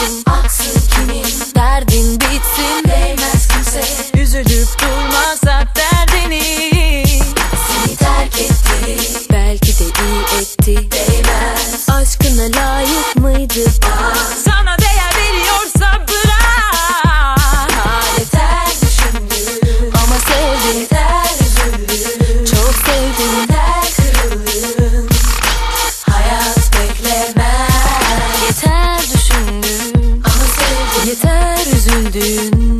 geçsin Aksın kimin? Derdin bitsin. Değmez kimse. Üzülüp durmasak derdini Seni terk etti. Belki de iyi etti. Değmez. Aşkına layık mıydı? didn't